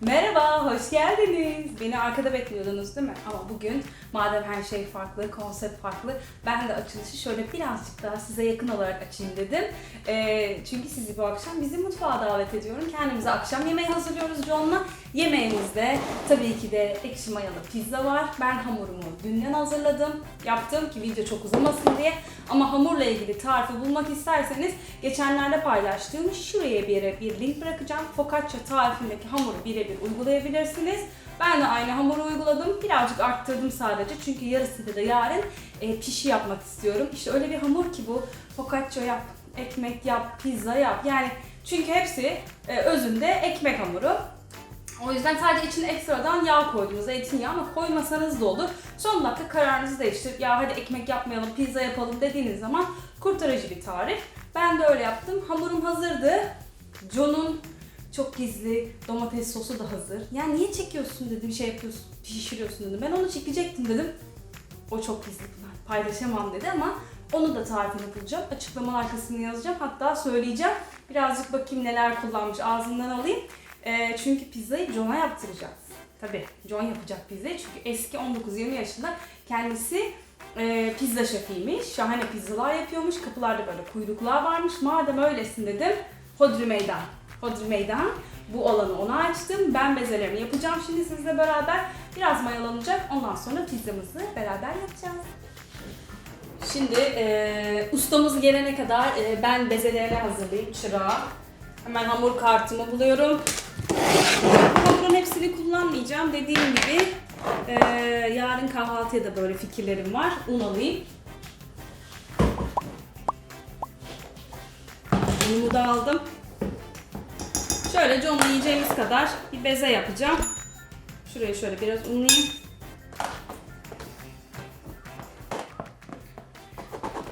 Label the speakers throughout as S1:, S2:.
S1: Merhaba, hoş geldiniz. Beni arkada bekliyordunuz değil mi? Ama bugün madem her şey farklı, konsept farklı, ben de açılışı şöyle birazcık daha size yakın olarak açayım dedim. Ee, çünkü sizi bu akşam bizim mutfağa davet ediyorum. Kendimize akşam yemeği hazırlıyoruz John'la. Yemeğimizde tabii ki de ekşi mayalı pizza var. Ben hamurumu dünden hazırladım. Yaptım ki video çok uzamasın diye. Ama hamurla ilgili tarifi bulmak isterseniz geçenlerde paylaştığım şuraya bir bir link bırakacağım. Focaccia tarifindeki hamuru birebir uygulayabilirsiniz. Ben de aynı hamuru uyguladım. Birazcık arttırdım sadece. Çünkü yarısında da yarın e, pişi yapmak istiyorum. İşte öyle bir hamur ki bu. Focaccia yap, ekmek yap, pizza yap. Yani çünkü hepsi e, özünde ekmek hamuru. O yüzden sadece içine ekstradan yağ koydum, zeytinyağı ama koymasanız da olur. Son dakika kararınızı değiştirip ya hadi ekmek yapmayalım, pizza yapalım dediğiniz zaman kurtarıcı bir tarif. Ben de öyle yaptım. Hamurum hazırdı. John'un çok gizli domates sosu da hazır. Ya niye çekiyorsun dedim, şey yapıyorsun, pişiriyorsun dedim. Ben onu çekecektim dedim. O çok gizli paylaşamam dedi ama onu da tarifini bulacağım. Açıklamalar kısmını yazacağım. Hatta söyleyeceğim. Birazcık bakayım neler kullanmış ağzından alayım. Ee, çünkü pizzayı John'a yaptıracağız. Tabii John yapacak pizzayı çünkü eski 19-20 yaşında kendisi e, pizza şefiymiş. Şahane pizzalar yapıyormuş. Kapılarda böyle kuyruklar varmış. Madem öylesin dedim. Hodri meydan. Hodri meydan. Bu alanı ona açtım. Ben bezelerimi yapacağım şimdi sizle beraber. Biraz mayalanacak. Ondan sonra pizzamızı beraber yapacağız. Şimdi e, ustamız gelene kadar e, ben bezelerini hazırlayayım çırağa. Hemen hamur kartımı buluyorum. Hamurun hepsini kullanmayacağım. Dediğim gibi e, yarın kahvaltıya da böyle fikirlerim var. Un alayım. Unumu da aldım. Şöyle John'la yiyeceğimiz kadar bir beze yapacağım. Şuraya şöyle biraz unlayayım.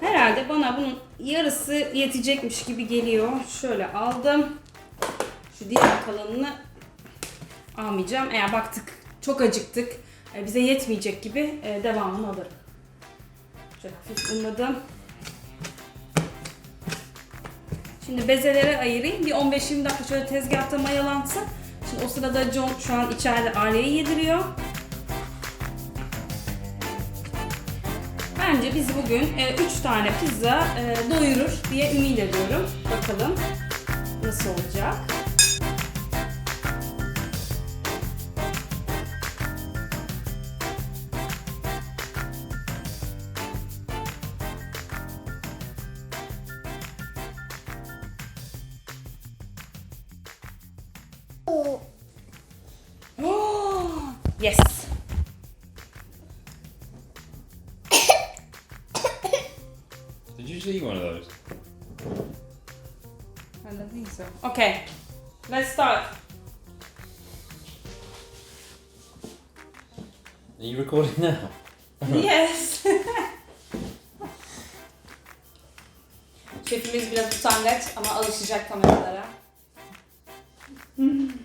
S1: Herhalde bana bunun yarısı yetecekmiş gibi geliyor. Şöyle aldım. Şu diğer kalanını almayacağım. Eğer baktık çok acıktık, e, bize yetmeyecek gibi e, devamını alırım. Şöyle hafif unladım. Şimdi bezelere ayırayım. Bir 15-20 dakika şöyle tezgahta mayalansın. Şimdi o sırada John şu an içeride Arya'yı yediriyor. Bence bizi bugün 3 tane pizza e, doyurur diye ümit ediyorum. Bakalım nasıl olacak. yes.
S2: Did you just eat one of those?
S1: I don't think so. Okay, let's start.
S2: Are you recording now?
S1: Yes. Şefimiz biraz utangaç ama alışacak kameralara. Hmm.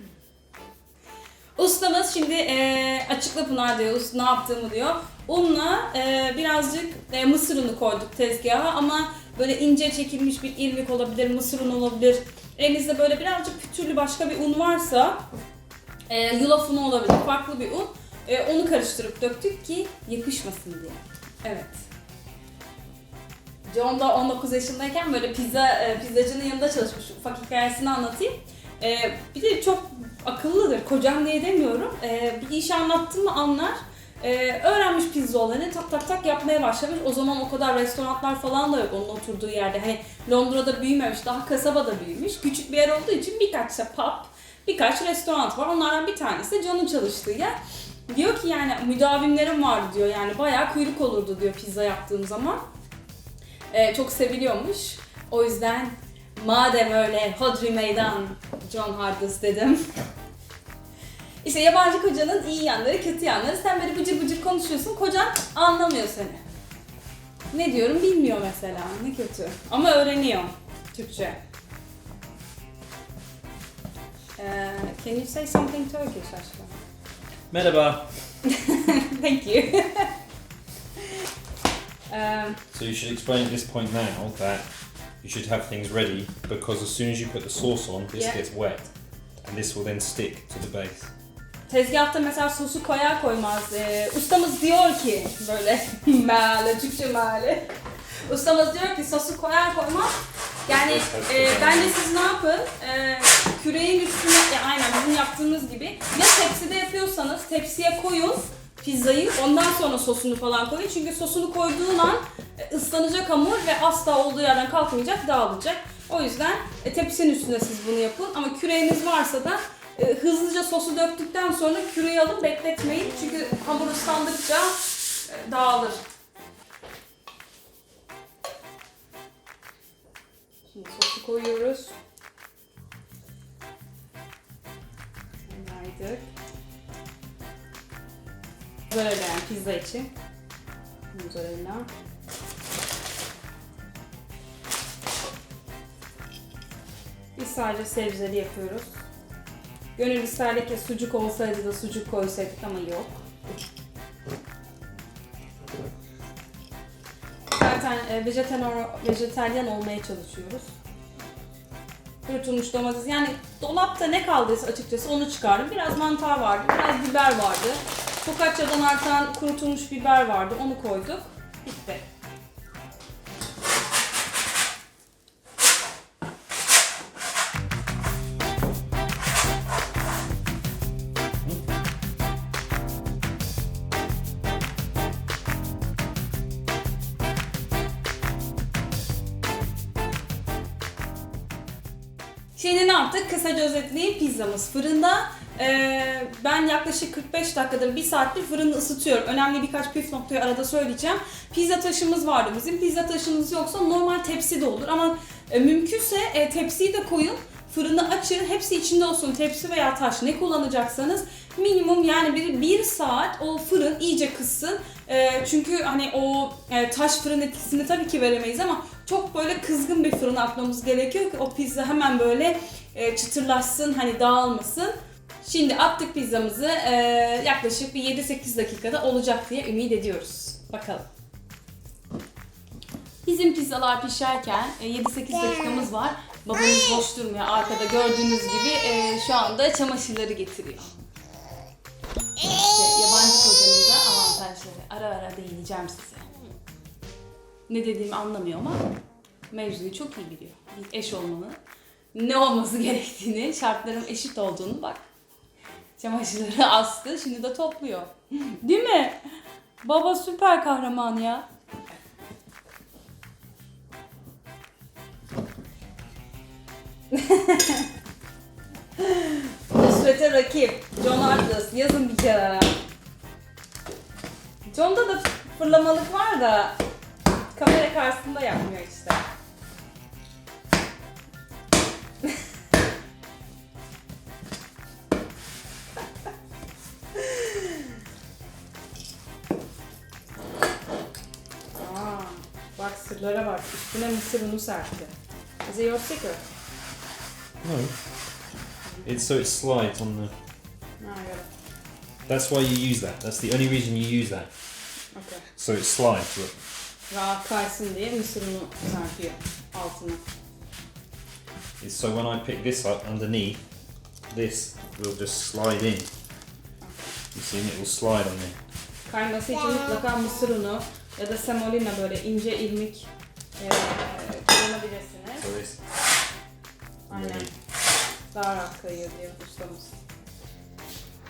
S1: Ustamız şimdi e, açıkla Pınar diyor, ne yaptığımı diyor. Unla e, birazcık e, mısır unu koyduk tezgaha ama böyle ince çekilmiş bir irmik olabilir, mısır unu olabilir. Elinizde böyle birazcık pütürlü başka bir un varsa e, yulaf unu olabilir, farklı bir un. E, onu karıştırıp döktük ki yapışmasın diye. Evet. John da 19 yaşındayken böyle pizza e, pizzacının yanında çalışmış. Ufak hikayesini anlatayım. E, bir de çok akıllıdır. Kocam diye demiyorum. E, bir iş anlattım mı anlar. E, öğrenmiş pizza olanı tak tak tak yapmaya başlamış. O zaman o kadar restoranlar falan da yok onun oturduğu yerde. Hani Londra'da büyümemiş, daha kasabada büyümüş. Küçük bir yer olduğu için birkaç pub, birkaç restoran var. Onlardan bir tanesi de John'un çalıştığı yer. Diyor ki yani müdavimlerim vardı diyor yani bayağı kuyruk olurdu diyor pizza yaptığım zaman. Ee, çok seviliyormuş. O yüzden madem öyle hodri meydan John Hardus dedim. İşte yabancı kocanın iyi yanları, kötü yanları. Sen böyle bıcır bıcır konuşuyorsun, kocan anlamıyor seni. Ne diyorum bilmiyor mesela, ne kötü. Ama öğreniyor Türkçe. Ee, can you say something Turkish aşkım?
S2: Merhaba.
S1: Thank you. um,
S2: So you should explain at this point now that you should have things ready because as soon as you put the sauce on, this
S1: Yeah.
S2: gets wet. and this will then stick to the base.
S1: Tezgahta mesela sosu koyar koymaz. e, ustamız diyor ki böyle meale, Türkçe meale. Ustamız diyor ki sosu koyar koymaz. Yani e, bence siz ne yapın? E, küreğin üstüne, e, aynen bizim yaptığımız gibi ya tepside yapıyorsanız tepsiye koyun pizzayı ondan sonra sosunu falan koyun. Çünkü sosunu koyduğun an e, ıslanacak hamur ve asla olduğu yerden kalkmayacak, dağılacak. O yüzden e, tepsinin üstünde siz bunu yapın. Ama küreğiniz varsa da e, hızlıca sosu döktükten sonra küreği alıp bekletmeyin. Çünkü hamur ıslandıkça e, dağılır. Şimdi sosu koyuyoruz. Yaydık. Mozzarella yani pizza için. Mozzarella. Biz sadece sebzeli yapıyoruz. Gönül isterdi ki sucuk olsaydı da sucuk koysaydık ama yok. Zaten e, vejetaryen, olmaya çalışıyoruz. Kurutulmuş domates. Yani dolapta ne kaldıysa açıkçası onu çıkardım. Biraz mantar vardı, biraz biber vardı. Focaccia'dan artan kurutulmuş biber vardı. Onu koyduk. Bitti. Şimdi ne yaptık? Kısaca özetleyeyim. Pizzamız fırında. Ee, ben yaklaşık 45 dakikadır, 1 saattir fırını ısıtıyorum. Önemli birkaç püf noktayı arada söyleyeceğim. Pizza taşımız vardı bizim. Pizza taşınız yoksa normal tepsi de olur. Ama e, mümkünse e, tepsiyi de koyun. Fırını açın. Hepsi içinde olsun. Tepsi veya taş ne kullanacaksanız minimum yani bir, bir saat o fırın iyice kızsın. E, çünkü hani o e, taş fırın etkisini tabii ki veremeyiz ama çok böyle kızgın bir fırın atmamız gerekiyor ki o pizza hemen böyle e, çıtırlaşsın hani dağılmasın. Şimdi attık pizzamızı e, yaklaşık bir 7-8 dakikada olacak diye ümit ediyoruz. Bakalım. Bizim pizzalar pişerken e, 7-8 dakikamız var. Babamız boş durmuyor. Arkada gördüğünüz gibi e, şu anda çamaşırları getiriyor. İşte yabancı kocanıza avantajları. Ara ara değineceğim size. Ne dediğimi anlamıyor ama mevzuyu çok iyi biliyor. Bir eş olmanın ne olması gerektiğini, şartların eşit olduğunu bak. Çamaşırları astı, şimdi de topluyor. Değil mi? Baba süper kahraman ya. Nusret'e rakip. John Atlas. Yazın bir kere. John'da da fırlamalık var da kamera karşısında yapmıyor işte. Bak. Üstüne mısır unu serpti. Is it your secret?
S2: No. It's so it slides on the.
S1: Ha, evet.
S2: That's why you use that. That's the only reason you use that.
S1: Okay.
S2: So it slides. Look.
S1: Rahat kaysın diye mısır unu serpiyor altına.
S2: It's so when I pick this up underneath, this will just slide in. You see, and it will slide on there.
S1: Kayması için mutlaka mısır unu ya da semolina böyle ince ilmik e, kullanabilirsiniz.
S2: This.
S1: Aynen. Daha rahat kayıyor diyor ustamız.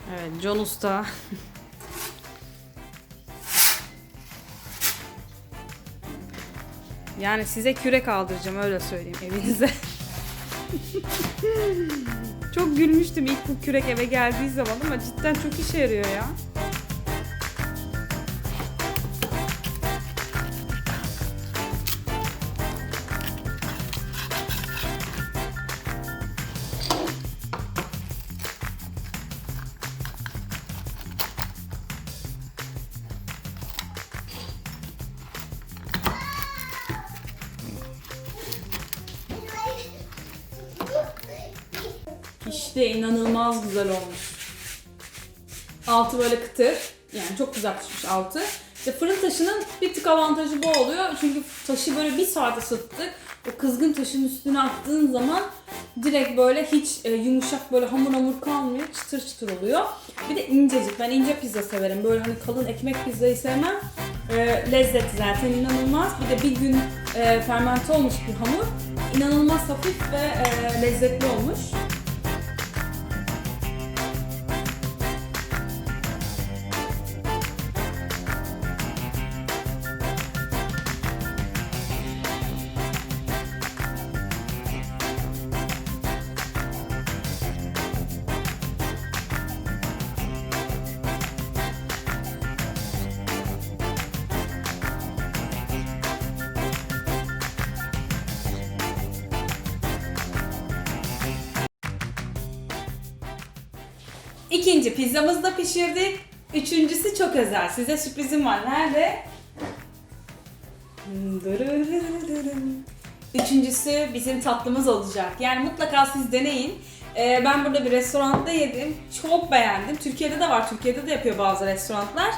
S1: Evet, John Usta. yani size kürek aldıracağım öyle söyleyeyim evinize. çok gülmüştüm ilk bu kürek eve geldiği zaman ama cidden çok işe yarıyor ya. İşte inanılmaz güzel olmuş. Altı böyle kıtır. Yani çok güzel pişmiş altı. İşte fırın taşının bir tık avantajı bu oluyor. Çünkü taşı böyle bir saat ısıttık. o kızgın taşın üstüne attığın zaman direkt böyle hiç e, yumuşak böyle hamur hamur kalmıyor. Çıtır çıtır oluyor. Bir de incecik. Ben ince pizza severim. Böyle hani kalın ekmek pizzayı sevmem. E, lezzetli zaten inanılmaz. Bir de bir gün e, fermente olmuş bir hamur. İnanılmaz hafif ve e, lezzetli olmuş. İkinci pizzamızı da pişirdik. Üçüncüsü çok özel. Size sürprizim var. Nerede? Üçüncüsü bizim tatlımız olacak. Yani mutlaka siz deneyin. Ben burada bir restoranda yedim. Çok beğendim. Türkiye'de de var. Türkiye'de de yapıyor bazı restoranlar.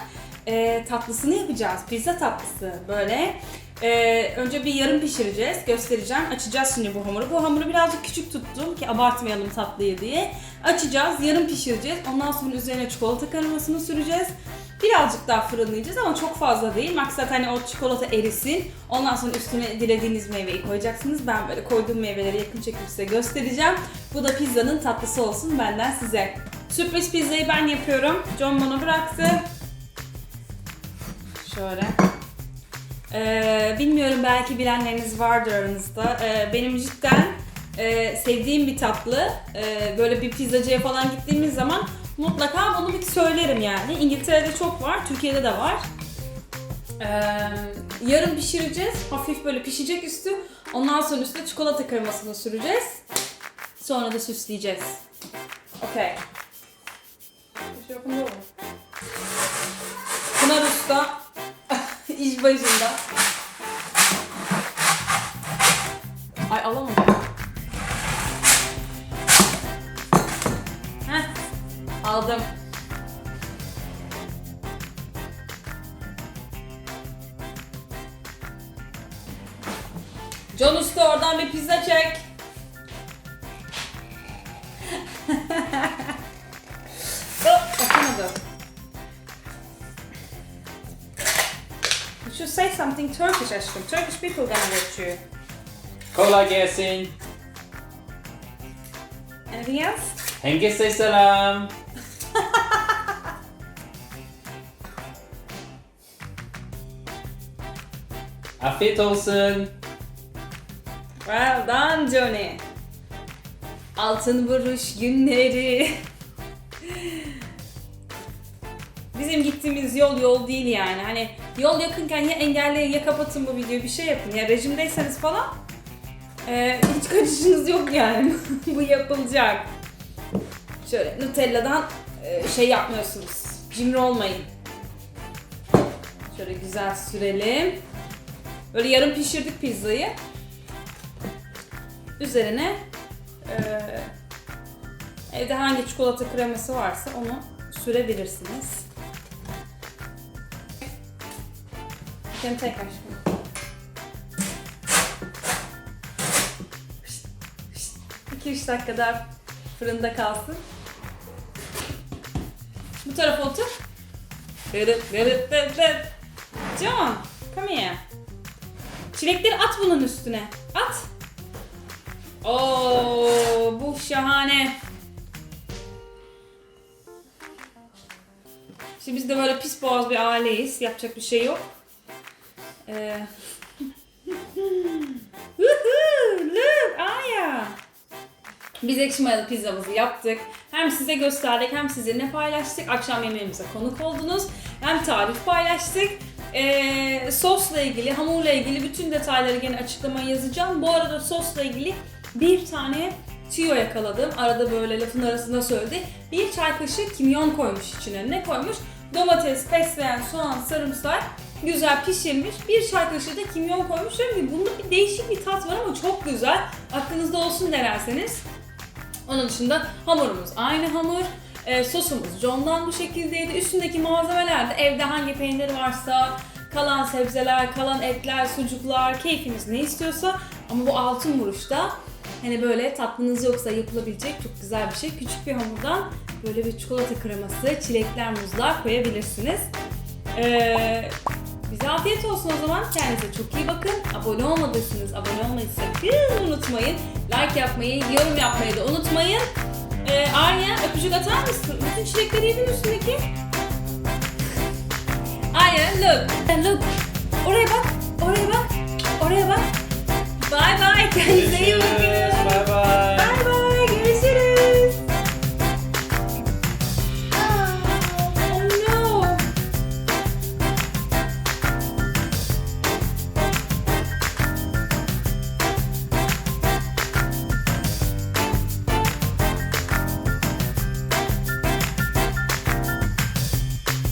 S1: Tatlısını yapacağız. Pizza tatlısı. Böyle. Ee, önce bir yarım pişireceğiz. Göstereceğim. Açacağız şimdi bu hamuru. Bu hamuru birazcık küçük tuttum ki abartmayalım tatlıyı diye. Açacağız. Yarım pişireceğiz. Ondan sonra üzerine çikolata kremasını süreceğiz. Birazcık daha fırınlayacağız ama çok fazla değil. Maksat hani o çikolata erisin. Ondan sonra üstüne dilediğiniz meyveyi koyacaksınız. Ben böyle koyduğum meyveleri yakın çekip size göstereceğim. Bu da pizzanın tatlısı olsun benden size. Sürpriz pizzayı ben yapıyorum. John bana bıraktı. Şöyle. Ee, bilmiyorum belki bilenleriniz vardır aranızda. Ee, benim cidden e, sevdiğim bir tatlı. Ee, böyle bir pizzacıya falan gittiğimiz zaman mutlaka bunu bir söylerim yani. İngiltere'de çok var, Türkiye'de de var. Ee, yarın pişireceğiz. Hafif böyle pişecek üstü. Ondan sonra üstüne çikolata kremasını süreceğiz. Sonra da süsleyeceğiz. Okay. Pınar Usta iş başında. Ay alamadım. Heh, aldım. Can Usta oradan bir pizza çek. oh, something Turkish aşkım. Turkish people gonna watch you.
S3: Kolay gelsin.
S1: Anything else?
S3: Herkese selam. Afiyet olsun.
S1: Well done Johnny. Altın vuruş günleri. Bizim gittiğimiz yol yol değil yani. Hani yol yakınken ya engelleyin ya kapatın bu videoyu bir şey yapın. Ya rejimdeyseniz falan eee, hiç kaçışınız yok yani. bu yapılacak. Şöyle Nutella'dan eee, şey yapmıyorsunuz. Cimri olmayın. Şöyle güzel sürelim. Böyle yarım pişirdik pizzayı. Üzerine eee, evde hangi çikolata kreması varsa onu sürebilirsiniz. Sen tek aşkım. 2-3 dakika daha fırında kalsın. Bu tarafa otur. Dırıt dırıt dırıt dırıt. John, come here. Çilekleri at bunun üstüne. At. Oo, bu şahane. Şimdi biz de böyle pis boğaz bir aileyiz. Yapacak bir şey yok. Ee... Look, Aya. Biz ekşi mayalı pizzamızı yaptık. Hem size gösterdik hem sizinle paylaştık. Akşam yemeğimize konuk oldunuz. Hem tarif paylaştık. Ee, sosla ilgili, hamurla ilgili bütün detayları gene açıklamaya yazacağım. Bu arada sosla ilgili bir tane tüyo yakaladım. Arada böyle lafın arasında söyledi. Bir çay kaşığı kimyon koymuş içine. Ne koymuş? Domates, fesleğen, soğan, sarımsak güzel pişirmiş. Bir çay kaşığı da kimyon koymuş. Diyorum ki bunda bir değişik bir tat var ama çok güzel. Aklınızda olsun denerseniz. Onun dışında hamurumuz aynı hamur. Ee, sosumuz John'dan bu şekildeydi. Üstündeki malzemeler de evde hangi peynir varsa, kalan sebzeler, kalan etler, sucuklar, keyfiniz ne istiyorsa Ama bu altın vuruşta hani böyle tatlınız yoksa yapılabilecek çok güzel bir şey. Küçük bir hamurdan böyle bir çikolata kreması, çilekler, muzlar koyabilirsiniz. Ee, bize afiyet olsun o zaman. Kendinize çok iyi bakın. Abone olmadıysanız abone olmayı sakın unutmayın. Like yapmayı, yorum yapmayı da unutmayın. Ee, Arya öpücük atar mısın? Bütün çilekleri yedin üstündeki. Arya look. Look. Oraya bak. Oraya bak. Oraya bak. Bye bye. Kendinize iyi bakın.